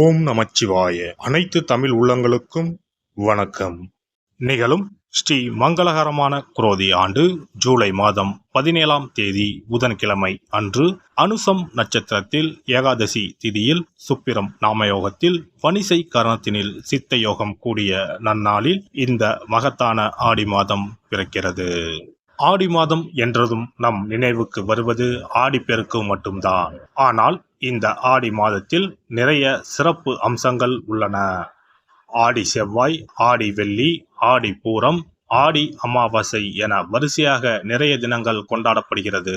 ஓம் நமச்சிவாய. அனைத்து தமிழ் உள்ளங்களுக்கும் வணக்கம். நிகழும் ஸ்ரீ மங்களகரமான குரோதி ஆண்டு ஜூலை மாதம் பதினேழாம் தேதி புதன்கிழமை அன்று அனுசம் நட்சத்திரத்தில் ஏகாதசி திதியில் சுப்பிரம் நாமயோகத்தில் பனிசை கரணத்தினில் சித்த யோகம் கூடிய நன்னாளில் இந்த மகத்தான ஆடி மாதம் பிறக்கிறது. ஆடி மாதம் என்றதும் நம் நினைவுக்கு வருவது ஆடிப்பெருக்கு மட்டும்தான். ஆனால் இந்த ஆடி மாதத்தில் நிறைய சிறப்பு அம்சங்கள் உள்ளன. ஆடி செவ்வாய் ஆடி வெள்ளி ஆடி பூரம் ஆடி அமாவாசை என வரிசையாக நிறைய தினங்கள் கொண்டாடப்படுகிறது.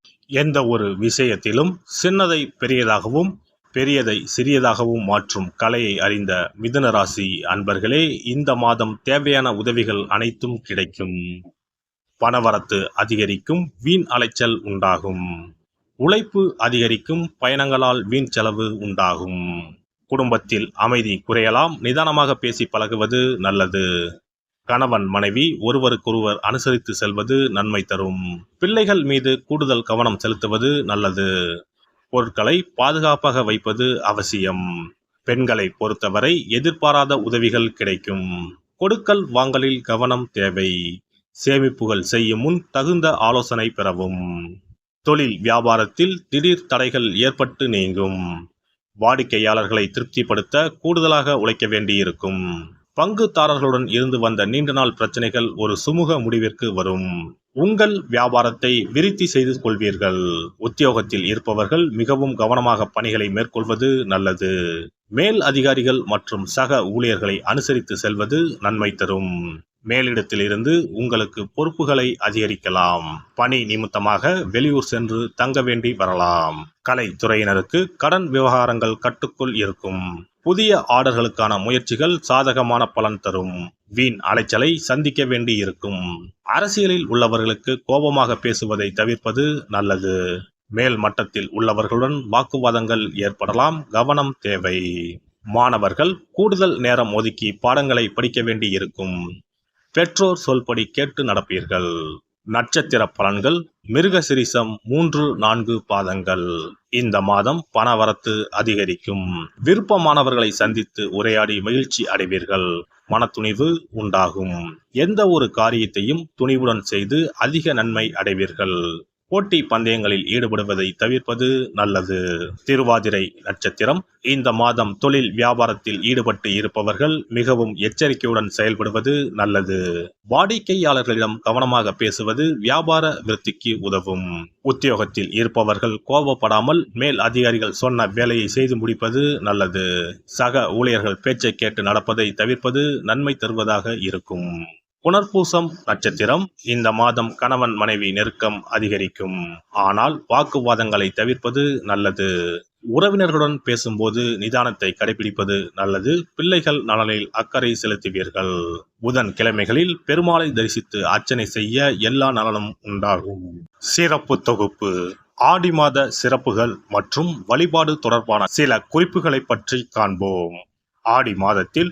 எந்த ஒரு விஷயத்திலும் சின்னதை பெரியதாகவும் பெரியதை சிறியதாகவும் மாற்றும் கலையை அறிந்த மிதுனராசி அன்பர்களே இந்த மாதம் தேவையான உதவிகள் அனைத்தும் கிடைக்கும். பணவரத்து அதிகரிக்கும் வீண் அலைச்சல் உண்டாகும். உழைப்பு அதிகரிக்கும் பயணங்களால் வீண் செலவு உண்டாகும். குடும்பத்தில் அமைதி குறையலாம் நிதானமாக பேசி பழகுவது நல்லது. கணவன் மனைவி ஒருவருக்கொருவர் அனுசரித்து செல்வது நன்மை தரும். பிள்ளைகள் மீது கூடுதல் கவனம் செலுத்துவது நல்லது. பொருட்களை பாதுகாப்பாக வைப்பது அவசியம். பெண்களை பொறுத்தவரை எதிர்பாராத உதவிகள் கிடைக்கும். கொடுக்கல் வாங்கலில் கவனம் தேவை. சேமிப்புகள் செய்யும் முன் தகுந்த ஆலோசனை பெறவும். தொழில் வியாபாரத்தில் திடீர் தடைகள் ஏற்பட்டு நீங்கும். வாடிக்கையாளர்களை திருப்திப்படுத்த கூடுதலாக உழைக்க வேண்டியிருக்கும். பங்குதாரர்களுடன் இருந்து வந்த நீண்ட நாள் பிரச்சனைகள் ஒரு சுமூக முடிவிற்கு வரும். உங்கள் வியாபாரத்தை விருத்தி செய்து கொள்வீர்கள். உத்தியோகத்தில் இருப்பவர்கள் மிகவும் கவனமாக பணிகளை மேற்கொள்வது நல்லது. மேல் அதிகாரிகள் மற்றும் சக ஊழியர்களை அனுசரித்து செல்வது நன்மை தரும். மேலிடத்திலிருந்து உங்களுக்கு பொறுப்புகளை அதிகரிக்கலாம். பணி நிமித்தமாக வெளியூர் சென்று தங்க வேண்டி வரலாம். கலைத்துறையினருக்கு கடன் விவகாரங்கள் கட்டுக்குள் இருக்கும். புதிய ஆர்டர்களுக்கான முயற்சிகள் சாதகமான பலன் தரும். வீண் அலைச்சலை சந்திக்க வேண்டி இருக்கும். அரசியலில் உள்ளவர்களுக்கு கோபமாக பேசுவதை தவிர்ப்பது நல்லது. மேல் மட்டத்தில் உள்ளவர்களுடன் வாக்குவாதங்கள் ஏற்படலாம். கவனம் தேவை. மாணவர்கள் கூடுதல் நேரம் ஒதுக்கி பாடங்களை படிக்க வேண்டி இருக்கும். பெற்றோர் சொல்படி கேட்டு நடப்பீர்கள். நட்சத்திர பலன்கள் மிருகசிரிசம் மூன்று நான்கு பாதங்கள். இந்த மாதம் பணவரத்து அதிகரிக்கும். விருப்பமானவர்களை சந்தித்து உரையாடி மகிழ்ச்சி அடைவீர்கள். மனத்துணிவு உண்டாகும். எந்த ஒரு காரியத்தையும் துணிவுடன் செய்து அதிக நன்மை அடைவீர்கள். போட்டி பந்தயங்களில் ஈடுபடுவதை தவிர்ப்பது நல்லது. திருவாதிரை நட்சத்திரம். இந்த மாதம் தொழில் வியாபாரத்தில் ஈடுபட்டு இருப்பவர்கள் மிகவும் எச்சரிக்கையுடன் செயல்படுவது நல்லது. வாடிக்கையாளர்களிடம் கவனமாக பேசுவது வியாபார விருத்திக்கு உதவும். உத்தியோகத்தில் இருப்பவர்கள் கோபப்படாமல் மேல் அதிகாரிகள் சொன்ன வேலையை செய்து முடிப்பது நல்லது. சக ஊழியர்கள் பேச்சை கேட்டு நடப்பதை தவிர்ப்பது நன்மை தருவதாக இருக்கும். புனர்பூசம் நட்சத்திரம் இந்த மாதம் கணவன் மனைவி நெருக்கம் அதிகரிக்கும். ஆனால் வாக்குவாதங்களை தவிர்ப்பது நல்லது. உறவினர்களுடன் பேசும்போது நிதானத்தை கடைபிடிப்பது நல்லது. பிள்ளைகள் நலனில் அக்கறை செலுத்துவீர்கள். புதன் கிழமைகளில் பெருமாளை தரிசித்து அர்ச்சனை செய்ய எல்லா நலனும் உண்டாகும். சிறப்பு தொகுப்பு. ஆடி மாத சிறப்புகள் மற்றும் வழிபாடு தொடர்பான சில குறிப்புகளை பற்றி காண்போம். ஆடி மாதத்தில்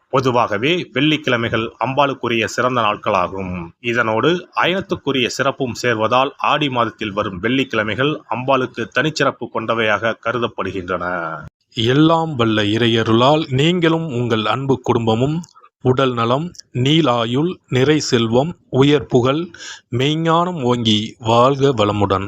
பொதுவாகவே வெள்ளிக்கிழமைகள் அம்பாளுக்குரிய சிறந்த நாட்களாகும். இதனோடு அயனத்துக்குரிய சிறப்பும் சேர்வதால் ஆடி மாதத்தில் வரும் வெள்ளிக்கிழமைகள் அம்பாளுக்கு தனிச்சிறப்பு கொண்டவையாக கருதப்படுகின்றன. எல்லாம் வல்ல இறையருளால் நீங்களும் உங்கள் அன்பு குடும்பமும் உடல் நலம் நீலாயுள் நிறை செல்வம் உயர் புகழ் மெய்ஞானம் ஓங்கி வாழ்க வளமுடன்.